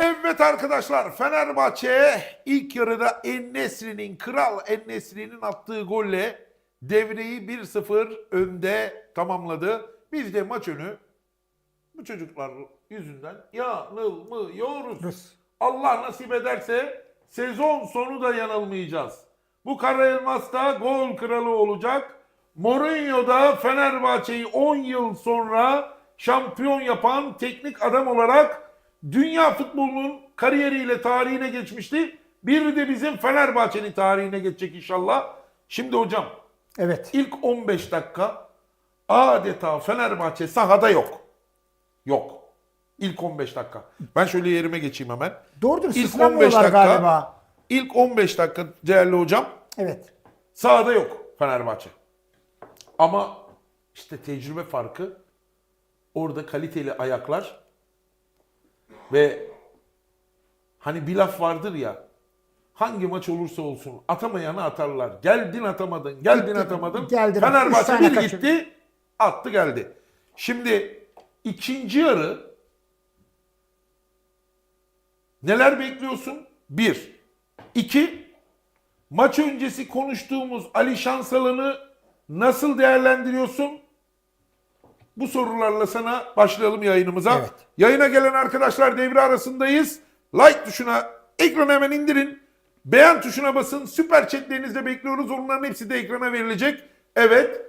Evet arkadaşlar Fenerbahçe ilk yarıda Ennesri'nin kral Ennesri'nin attığı golle devreyi 1-0 önde tamamladı. Biz de maç önü bu çocuklar yüzünden yanılmıyoruz. Allah nasip ederse sezon sonu da yanılmayacağız. Bu Kara Elmas da gol kralı olacak. Mourinho da Fenerbahçe'yi 10 yıl sonra şampiyon yapan teknik adam olarak dünya futbolunun kariyeriyle tarihine geçmişti. Bir de bizim Fenerbahçe'nin tarihine geçecek inşallah. Şimdi hocam Evet. ilk 15 dakika adeta Fenerbahçe sahada yok. Yok. İlk 15 dakika. Ben şöyle yerime geçeyim hemen. Doğrudur. İlk 15 Sıslanmıyorlar dakika galiba. İlk 15 dakika değerli hocam Evet. sahada yok Fenerbahçe. Ama işte tecrübe farkı orada kaliteli ayaklar ve hani bir laf vardır ya hangi maç olursa olsun atamayanı atarlar. Geldin atamadın, geldin Gitti, atamadın. geldin, üç Fenerbahçe bir kaçırdı. gitti, attı geldi. Şimdi ikinci yarı neler bekliyorsun? Bir. İki, maç öncesi konuştuğumuz Ali Şansalan'ı nasıl değerlendiriyorsun? Bu sorularla sana başlayalım yayınımıza. Evet. Yayına gelen arkadaşlar devre arasındayız. Like tuşuna ekranı hemen indirin. Beğen tuşuna basın. Süper chatlerinizi de bekliyoruz. Onların hepsi de ekrana verilecek. Evet.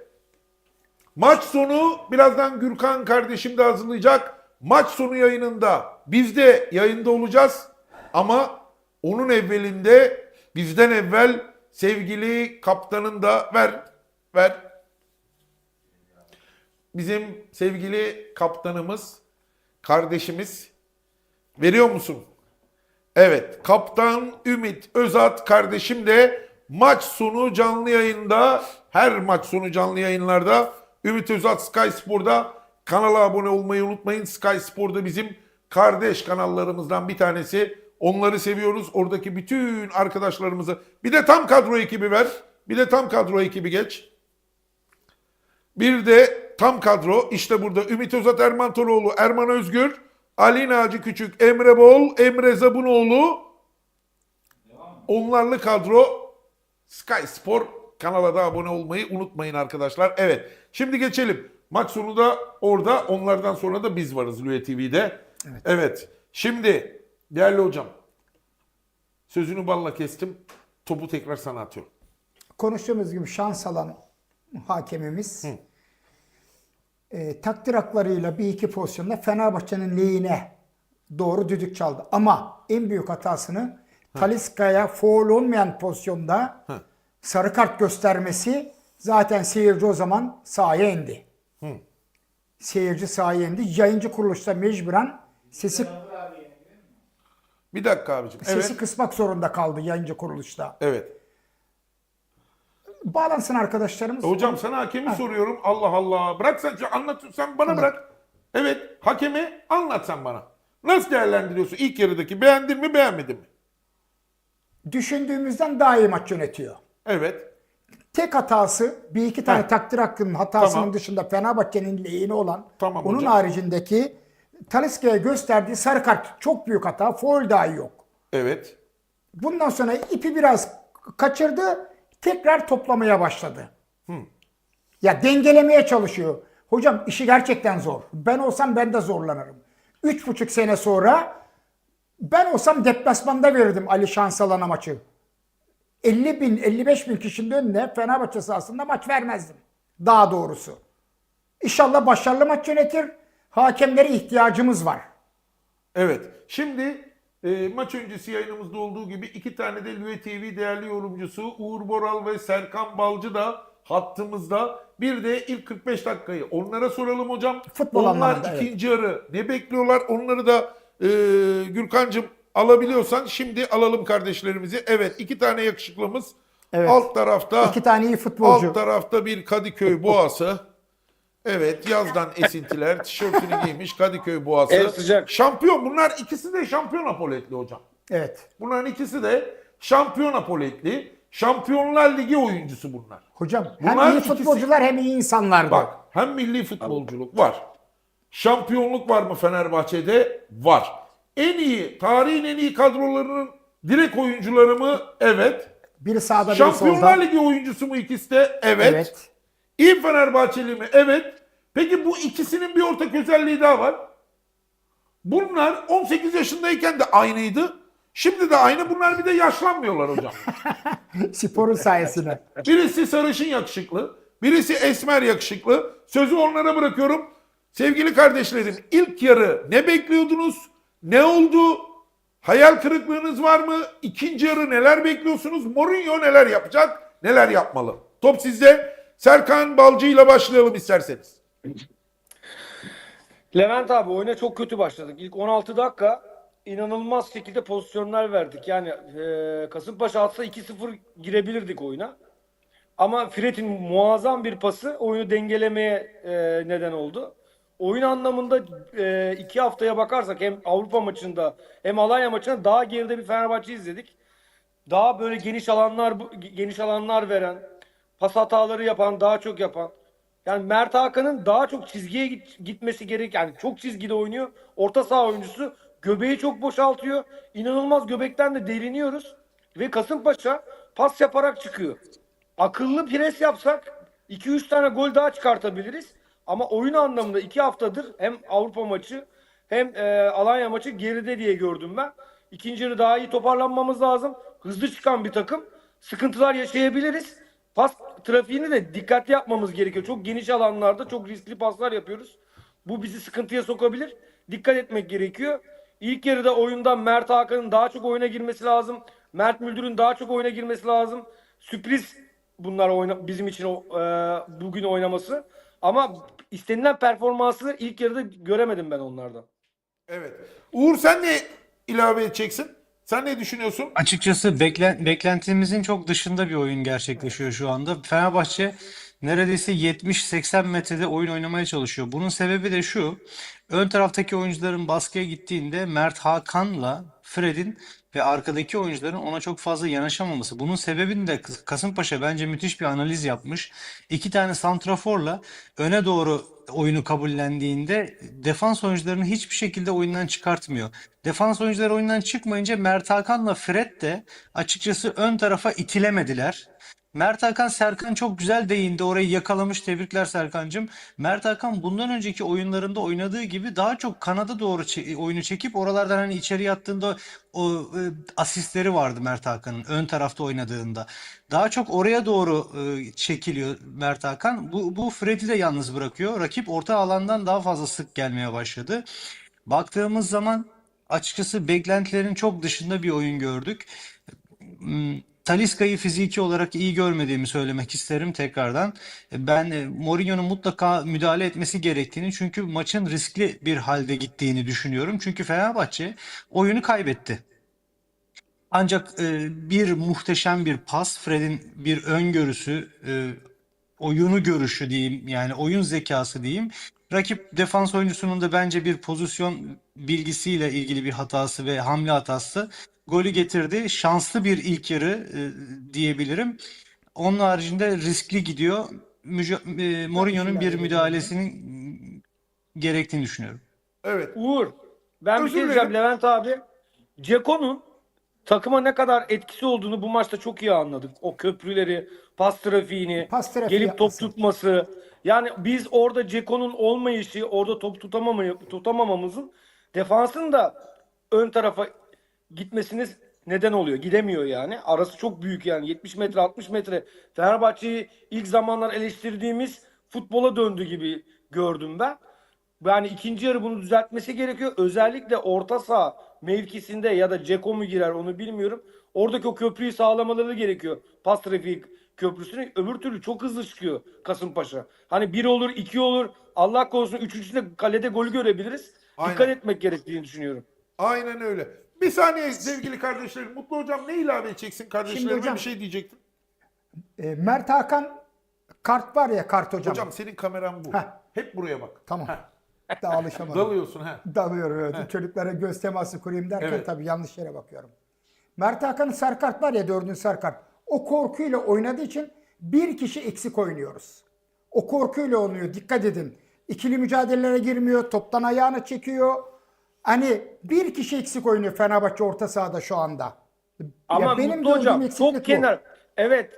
Maç sonu birazdan Gürkan kardeşim de hazırlayacak. Maç sonu yayınında biz de yayında olacağız. Ama onun evvelinde bizden evvel sevgili kaptanın da ver ver. Bizim sevgili kaptanımız, kardeşimiz veriyor musun? Evet, kaptan Ümit Özat kardeşim de maç sonu canlı yayında, her maç sonu canlı yayınlarda Ümit Özat Sky Spor'da kanala abone olmayı unutmayın. Sky Spor'da bizim kardeş kanallarımızdan bir tanesi. Onları seviyoruz. Oradaki bütün arkadaşlarımızı. Bir de tam kadro ekibi ver. Bir de tam kadro ekibi geç. Bir de tam kadro işte burada Ümit Özat Erman Toroğlu, Erman Özgür, Ali Naci Küçük, Emre Bol, Emre Zabunoğlu. Onlarlı kadro Sky Spor kanala da abone olmayı unutmayın arkadaşlar. Evet şimdi geçelim. Maç sonu da orada onlardan sonra da biz varız Lüye TV'de. Evet. Şimdi değerli hocam sözünü balla kestim. Topu tekrar sana atıyorum. Konuştuğumuz gibi şans alan hakemimiz e, takdir haklarıyla bir iki pozisyonda Fenerbahçe'nin lehine doğru düdük çaldı. Ama en büyük hatasını Taliska'ya foul olmayan pozisyonda sarı kart göstermesi zaten seyirci o zaman sahaya indi. Seyirci sahaya indi. Yayıncı kuruluşta mecburen sesi Bir dakika abicim. sesi Evet. kısmak zorunda kaldı yayıncı kuruluşta. Evet. Bağlansın arkadaşlarımız. E Hocam sana hakemi soruyorum. Allah Allah. Bırak sen anlat sen bana bırak. Evet, hakemi anlat sen bana. Nasıl değerlendiriyorsun ilk yarıdaki? Beğendin mi, beğenmedin mi? Düşündüğümüzden daha iyi maç yönetiyor. Evet. Tek hatası bir iki tane Heh. takdir hakkının hatasının Tamam. dışında Fenerbahçe'nin lehine olan Tamam onun hocam. haricindeki Taliska'ya gösterdiği sarı kart çok büyük hata. Foul dahi yok. Evet. Bundan sonra ipi biraz kaçırdı. Tekrar toplamaya başladı. Ya dengelemeye çalışıyor. Hocam işi gerçekten zor. Ben olsam ben de zorlanırım. Üç buçuk sene sonra ben olsam deplasmanda verirdim Ali Şansalan'a maçı. 50 bin, 55 bin kişinin önüne Fenerbahçe sahasında maç vermezdim. Daha doğrusu. İnşallah başarılı maç yönetir. Hakemlere ihtiyacımız var. Evet. Şimdi e, maç öncesi yayınımızda olduğu gibi iki tane de Lüve TV değerli yorumcusu Uğur Boral ve Serkan Balcı da hattımızda. Bir de ilk 45 dakikayı onlara soralım hocam. Futbol Onlar anlamında, evet. ikinci yarı ne bekliyorlar? Onları da e, Gürkan'cığım alabiliyorsan şimdi alalım kardeşlerimizi. Evet iki tane yakışıklımız. Evet. Alt tarafta İki tane iyi futbolcu. Alt tarafta bir Kadıköy boğası. Evet yazdan esintiler. Tişörtünü giymiş Kadıköy boğası. El sıcak. Şampiyon. Bunlar ikisi de şampiyon apoletli hocam. Evet. Bunların ikisi de şampiyon apoletli. Şampiyonlar Ligi oyuncusu bunlar. Hocam hem Bunlar iyi ikisi- futbolcular hem iyi insanlar. Bak hem milli futbolculuk var. Şampiyonluk var mı Fenerbahçe'de? Var. En iyi, tarihin en iyi kadrolarının direkt oyuncuları mı? Evet. Biri sağda biri Şampiyonlar solda. Ligi oyuncusu mu ikisi de? Evet. Evet. İyi Fenerbahçeli mi? Evet. Peki bu ikisinin bir ortak özelliği daha var. Bunlar 18 yaşındayken de aynıydı. Şimdi de aynı. Bunlar bir de yaşlanmıyorlar hocam. Sporun sayesinde. Birisi sarışın yakışıklı, birisi esmer yakışıklı. Sözü onlara bırakıyorum. Sevgili kardeşlerim ilk yarı ne bekliyordunuz? Ne oldu? Hayal kırıklığınız var mı? İkinci yarı neler bekliyorsunuz? Mourinho neler yapacak? Neler yapmalı? Top sizde. Serkan Balcı ile başlayalım isterseniz. Levent abi oyuna çok kötü başladık. İlk 16 dakika inanılmaz şekilde pozisyonlar verdik. Yani e, Kasımpaşa atsa 2-0 girebilirdik oyuna. Ama Fred'in muazzam bir pası oyunu dengelemeye e, neden oldu. Oyun anlamında e, iki haftaya bakarsak hem Avrupa maçında hem Alanya maçında daha geride bir Fenerbahçe izledik. Daha böyle geniş alanlar geniş alanlar veren, pas hataları yapan, daha çok yapan. Yani Mert Hakan'ın daha çok çizgiye git- gitmesi gerek. Yani çok çizgide oynuyor. Orta saha oyuncusu göbeği çok boşaltıyor. İnanılmaz göbekten de deliniyoruz. Ve Kasımpaşa pas yaparak çıkıyor. Akıllı pres yapsak 2-3 tane gol daha çıkartabiliriz. Ama oyun anlamında 2 haftadır hem Avrupa maçı hem e, Alanya maçı geride diye gördüm ben. İkinci daha iyi toparlanmamız lazım. Hızlı çıkan bir takım. Sıkıntılar yaşayabiliriz. Pas trafiğini de dikkatli yapmamız gerekiyor. Çok geniş alanlarda çok riskli paslar yapıyoruz. Bu bizi sıkıntıya sokabilir. Dikkat etmek gerekiyor. İlk yarıda oyundan Mert Hakan'ın daha çok oyuna girmesi lazım. Mert Müldür'ün daha çok oyuna girmesi lazım. Sürpriz bunlar oyna, bizim için o, e, bugün oynaması. Ama istenilen performansı ilk yarıda göremedim ben onlardan. Evet. Uğur sen ne ilave edeceksin? Sen ne düşünüyorsun? Açıkçası beklen, beklentimizin çok dışında bir oyun gerçekleşiyor şu anda. Fenerbahçe neredeyse 70-80 metrede oyun oynamaya çalışıyor. Bunun sebebi de şu. Ön taraftaki oyuncuların baskıya gittiğinde Mert Hakan'la Fred'in ve arkadaki oyuncuların ona çok fazla yanaşamaması. Bunun sebebini de Kas- Kasımpaşa bence müthiş bir analiz yapmış. İki tane santraforla öne doğru oyunu kabullendiğinde defans oyuncularını hiçbir şekilde oyundan çıkartmıyor. Defans oyuncuları oyundan çıkmayınca Mert Hakan'la Fred de açıkçası ön tarafa itilemediler. Mert Hakan Serkan çok güzel değindi. Orayı yakalamış. Tebrikler Serkancığım. Mert Hakan bundan önceki oyunlarında oynadığı gibi daha çok kanada doğru çe- oyunu çekip oralardan hani içeri attığında o e, asistleri vardı Mert Hakan'ın ön tarafta oynadığında. Daha çok oraya doğru e, çekiliyor Mert Hakan. Bu, bu Fred'i de yalnız bırakıyor. Rakip orta alandan daha fazla sık gelmeye başladı. Baktığımız zaman açıkçası beklentilerin çok dışında bir oyun gördük. Talisca'yı fiziki olarak iyi görmediğimi söylemek isterim tekrardan. Ben e, Mourinho'nun mutlaka müdahale etmesi gerektiğini çünkü maçın riskli bir halde gittiğini düşünüyorum. Çünkü Fenerbahçe oyunu kaybetti. Ancak e, bir muhteşem bir pas, Fred'in bir öngörüsü, e, oyunu görüşü diyeyim yani oyun zekası diyeyim. Rakip defans oyuncusunun da bence bir pozisyon bilgisiyle ilgili bir hatası ve hamle hatası golü getirdi. Şanslı bir ilk yarı e, diyebilirim. Onun haricinde riskli gidiyor. Müca- e, Mourinho'nun bir müdahalesinin gerektiğini düşünüyorum. Evet. Uğur, ben bir Özür şey diyeceğim dilerim. Levent abi. Ceko'nun takıma ne kadar etkisi olduğunu bu maçta çok iyi anladık. O köprüleri, pas trafiğini, Pas trafiği gelip top yapması. tutması. Yani biz orada Ceko'nun olmayışı, orada top tutamamı, tutamamamızın defansın da ön tarafa gitmesiniz neden oluyor. Gidemiyor yani. Arası çok büyük yani. 70 metre 60 metre. Fenerbahçe'yi ilk zamanlar eleştirdiğimiz futbola döndü gibi gördüm ben. Yani ikinci yarı bunu düzeltmesi gerekiyor. Özellikle orta saha mevkisinde ya da Ceko mu girer onu bilmiyorum. Oradaki o köprüyü sağlamaları gerekiyor. Pas trafiği köprüsünü. Öbür türlü çok hızlı çıkıyor Kasımpaşa. Hani bir olur, iki olur. Allah korusun üçüncüsünde kalede golü görebiliriz. Dikkat Aynen. etmek gerektiğini düşünüyorum. Aynen öyle. Bir saniye sevgili kardeşlerim. Mutlu hocam ne ilave edeceksin kardeşlerime hocam- bir şey diyecektim. E, Mert Hakan kart var ya kart hocam. Hocam senin kameran bu. Heh. Hep buraya bak. Tamam. Heh. Daha alışamadım. Dalıyorsun ha. Dalıyorum evet. Çocuklara göz teması kurayım derken Evet. tabii yanlış yere bakıyorum. Mert Hakan'ın sarı kart var ya dördüncü sarı kart. O korkuyla oynadığı için bir kişi eksik oynuyoruz. O korkuyla oynuyor. Dikkat edin. İkili mücadelelere girmiyor. Toptan ayağını çekiyor. Hani bir kişi eksik oynuyor Fenerbahçe orta sahada şu anda. Ama ya benim Mutlu hocam çok bu. kenar. Evet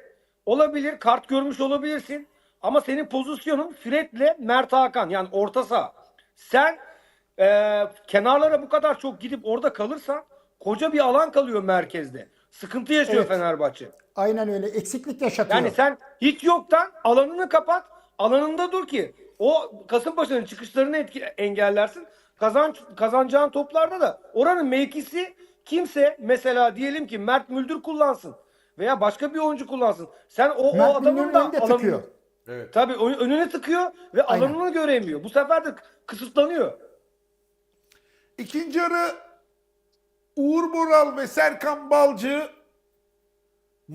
olabilir kart görmüş olabilirsin. Ama senin pozisyonun Fred'le Mert Hakan yani orta saha. Sen e, kenarlara bu kadar çok gidip orada kalırsan koca bir alan kalıyor merkezde. Sıkıntı yaşıyor Evet. Fenerbahçe. Aynen öyle eksiklik yaşatıyor. Yani sen hiç yoktan alanını kapat. Alanında dur ki o Kasımpaşa'nın çıkışlarını etki, engellersin. Kazanç, kazanacağın toplarda da oranın mevkisi kimse mesela diyelim ki Mert Müldür kullansın veya başka bir oyuncu kullansın. Sen o, Mert o adamın da alanını tıkıyor. Evet. tabii ön- önüne tıkıyor ve Aynen. alanını göremiyor. Bu sefer de kısıtlanıyor. İkinci yarı Uğur Boral ve Serkan Balcı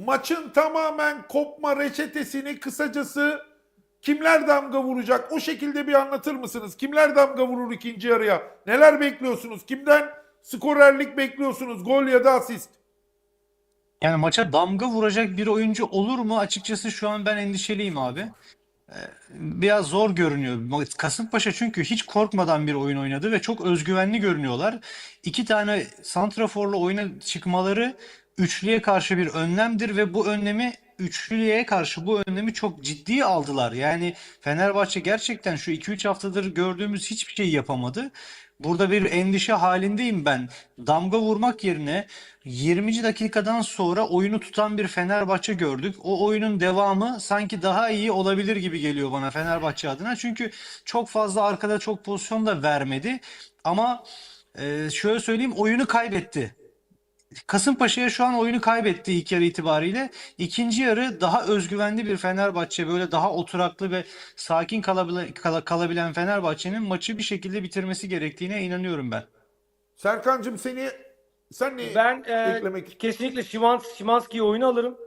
maçın tamamen kopma reçetesini kısacası kimler damga vuracak? O şekilde bir anlatır mısınız? Kimler damga vurur ikinci yarıya? Neler bekliyorsunuz? Kimden skorerlik bekliyorsunuz? Gol ya da asist? Yani maça damga vuracak bir oyuncu olur mu? Açıkçası şu an ben endişeliyim abi. Ee, Biraz zor görünüyor. Kasımpaşa çünkü hiç korkmadan bir oyun oynadı ve çok özgüvenli görünüyorlar. İki tane santraforla oyuna çıkmaları üçlüye karşı bir önlemdir ve bu önlemi üçlüye karşı bu önlemi çok ciddi aldılar. Yani Fenerbahçe gerçekten şu 2-3 haftadır gördüğümüz hiçbir şey yapamadı. Burada bir endişe halindeyim ben. Damga vurmak yerine 20. dakikadan sonra oyunu tutan bir Fenerbahçe gördük. O oyunun devamı sanki daha iyi olabilir gibi geliyor bana Fenerbahçe adına. Çünkü çok fazla arkada çok pozisyon da vermedi. Ama şöyle söyleyeyim oyunu kaybetti. Kasımpaşa'ya şu an oyunu kaybetti ilk yarı itibariyle. İkinci yarı daha özgüvenli bir Fenerbahçe, böyle daha oturaklı ve sakin kalabile- kala- kalabilen Fenerbahçe'nin maçı bir şekilde bitirmesi gerektiğine inanıyorum ben. Serkan'cığım seni sen ne Ben e, eklemek kesinlikle Şimans, Şimanski'yi oyuna alırım.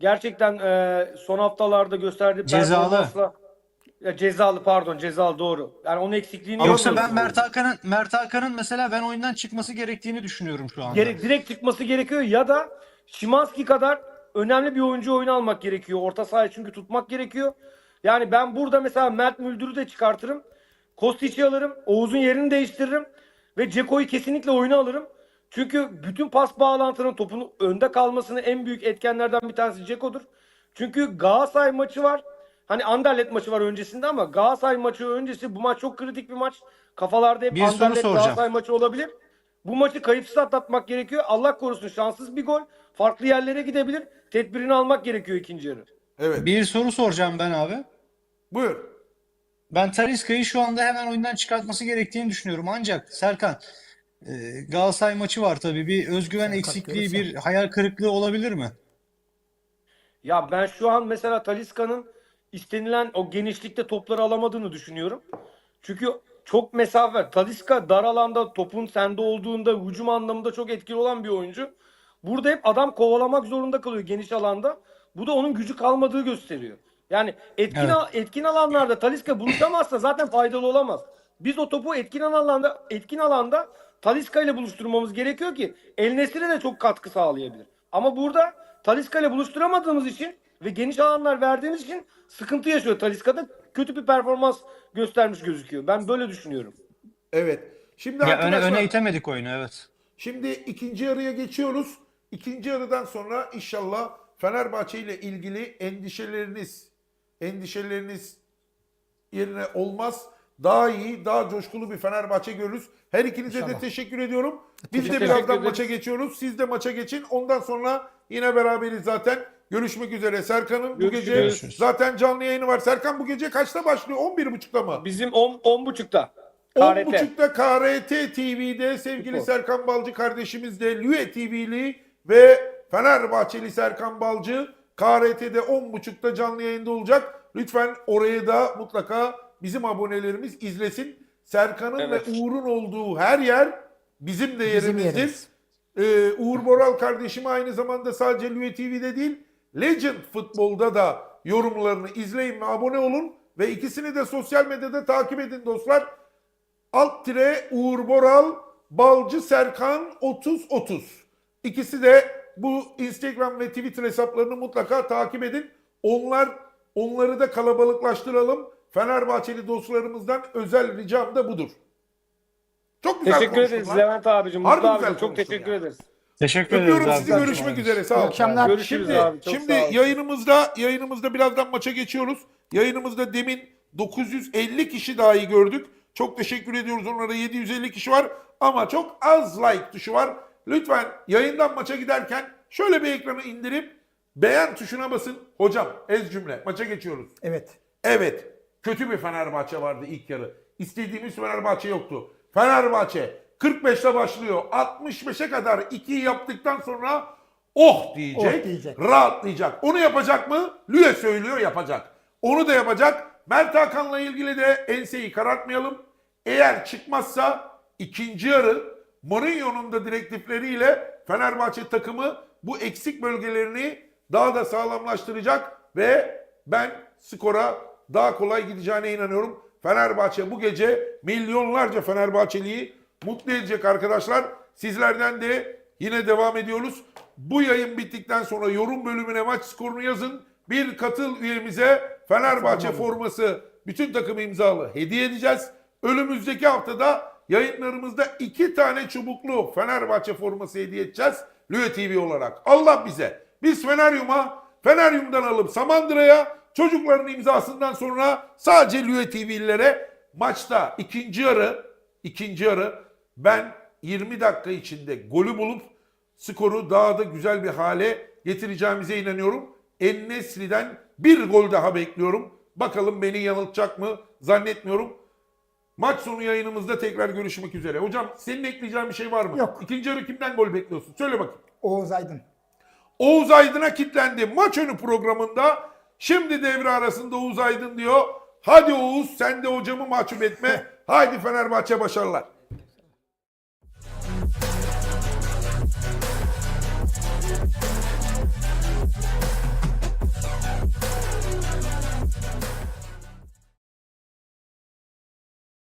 Gerçekten e, son haftalarda gösterdiği Cezalı. performansla ya cezalı pardon cezalı doğru. Yani onun eksikliğini Yoksa ben Mert Hakan'ın Mert Hakan'ın mesela ben oyundan çıkması gerektiğini düşünüyorum şu anda. Gerek, direkt çıkması gerekiyor ya da Şimanski kadar önemli bir oyuncu oyuna almak gerekiyor. Orta sahayı çünkü tutmak gerekiyor. Yani ben burada mesela Mert Müldür'ü de çıkartırım. Kostic'i alırım. Oğuz'un yerini değiştiririm. Ve Ceko'yu kesinlikle oyuna alırım. Çünkü bütün pas bağlantının topun önde kalmasını en büyük etkenlerden bir tanesi Ceko'dur. Çünkü Galatasaray maçı var. Hani Anderlet maçı var öncesinde ama Galatasaray maçı öncesi bu maç çok kritik bir maç. Kafalarda hep Bir Anderlet. Galatasaray maçı olabilir. Bu maçı kayıpsız atlatmak gerekiyor. Allah korusun şanssız bir gol. Farklı yerlere gidebilir. Tedbirini almak gerekiyor ikinci yarı. Evet. Bir soru soracağım ben abi. Buyur. Ben Talisca'yı şu anda hemen oyundan çıkartması gerektiğini düşünüyorum. Ancak Serkan e, Galatasaray maçı var tabii. Bir özgüven eksikliği, bir hayal kırıklığı olabilir mi? Ya ben şu an mesela Talisca'nın istenilen o genişlikte topları alamadığını düşünüyorum. Çünkü çok mesafe var. Talisca dar alanda topun sende olduğunda hücum anlamında çok etkili olan bir oyuncu. Burada hep adam kovalamak zorunda kalıyor geniş alanda. Bu da onun gücü kalmadığı gösteriyor. Yani etkin, Evet. al- etkin alanlarda Talisca buluşamazsa zaten faydalı olamaz. Biz o topu etkin alanda etkin alanda Talisca ile buluşturmamız gerekiyor ki El Nesir'e de çok katkı sağlayabilir. Ama burada Talisca ile buluşturamadığımız için ve geniş alanlar verdiğimiz için sıkıntı yaşıyor Talisca'da. Kötü bir performans göstermiş gözüküyor. Ben böyle düşünüyorum. Evet. Şimdi Ya öne öne itemedik oyunu evet. Şimdi ikinci yarıya geçiyoruz. İkinci yarıdan sonra inşallah Fenerbahçe ile ilgili endişeleriniz endişeleriniz yerine olmaz. Daha iyi, daha coşkulu bir Fenerbahçe görürüz. Her ikinize de İnşallah. teşekkür ediyorum. Biz de Teşekkür birazdan ederiz. maça geçiyoruz. Siz de maça geçin. Ondan sonra yine beraberiz zaten. Görüşmek üzere. Serkan'ın bu gece Görüşürüz. zaten canlı yayını var. Serkan bu gece kaçta başlıyor? 11.30'da mı? Bizim 10 10.30'da. KRT. 10.30'da KRT TV'de sevgili Spor. Serkan Balcı kardeşimiz de Lüe TV'li ve Fenerbahçeli Serkan Balcı KRT'de 10.30'da canlı yayında olacak. Lütfen orayı da mutlaka bizim abonelerimiz izlesin. Serkan'ın Evet. ve Uğur'un olduğu her yer bizim de Bizim yerimizdir. yerimiz. Ee, Uğur Boral kardeşim aynı zamanda sadece Lüe TV'de değil, Legend Futbol'da da yorumlarını izleyin ve abone olun. Ve ikisini de sosyal medyada takip edin dostlar. Alt tire Uğur Boral, Balcı Serkan 3030. İkisi de bu Instagram ve Twitter hesaplarını mutlaka takip edin. Onlar onları da kalabalıklaştıralım. Fenerbahçeli dostlarımızdan özel ricam da budur. Çok güzel Teşekkür ederiz. Levent abicim, Harbi Mutlu güzel abicim çok konuştun teşekkür ya. ederiz. Teşekkür ederiz Öpüyorum abi. sizi. Görüşmek için. üzere. Sağ olun. akşamlar. Görüşürüz Şimdi, abi. Çok şimdi sağ olun. yayınımızda yayınımızda birazdan maça geçiyoruz. Yayınımızda demin 950 kişi dahi gördük. Çok teşekkür ediyoruz onlara. 750 kişi var ama çok az like tuşu var. Lütfen yayından maça giderken şöyle bir ekranı indirip beğen tuşuna basın. Hocam ez cümle maça geçiyoruz. Evet. Evet. Kötü bir Fenerbahçe vardı ilk yarı. İstediğimiz Fenerbahçe yoktu. Fenerbahçe 45'te başlıyor. 65'e kadar 2'yi yaptıktan sonra oh diyecek, Oh diyecek. rahatlayacak. Onu yapacak mı? Lüye söylüyor yapacak. Onu da yapacak. Mert Hakan'la ilgili de enseyi karartmayalım. Eğer çıkmazsa ikinci yarı Mourinho'nun da direktifleriyle Fenerbahçe takımı bu eksik bölgelerini daha da sağlamlaştıracak ve ben skora daha kolay gideceğine inanıyorum. Fenerbahçe bu gece milyonlarca Fenerbahçeliyi mutlu edecek arkadaşlar. Sizlerden de yine devam ediyoruz. Bu yayın bittikten sonra yorum bölümüne maç skorunu yazın. Bir katıl üyemize Fenerbahçe forması bütün takım imzalı hediye edeceğiz. Önümüzdeki haftada yayınlarımızda iki tane çubuklu Fenerbahçe forması hediye edeceğiz. Lüye TV olarak. Allah bize. Biz Feneryum'a, Feneryum'dan alıp Samandıra'ya çocukların imzasından sonra sadece Lüye TV'lilere maçta ikinci yarı ikinci yarı ben 20 dakika içinde golü bulup skoru daha da güzel bir hale getireceğimize inanıyorum. En-Nesyri'den bir gol daha bekliyorum. Bakalım beni yanıltacak mı? Zannetmiyorum. Maç sonu yayınımızda tekrar görüşmek üzere. Hocam senin ekleyeceğin bir şey var mı? Yok. İkinci yarı kimden gol bekliyorsun? Söyle bakayım. Oğuz Aydın. Oğuz Aydın'a kitlendi. Maç önü programında şimdi devre arasında Oğuz Aydın diyor. Hadi Oğuz sen de hocamı mahcup etme. Haydi Fenerbahçe başarılar.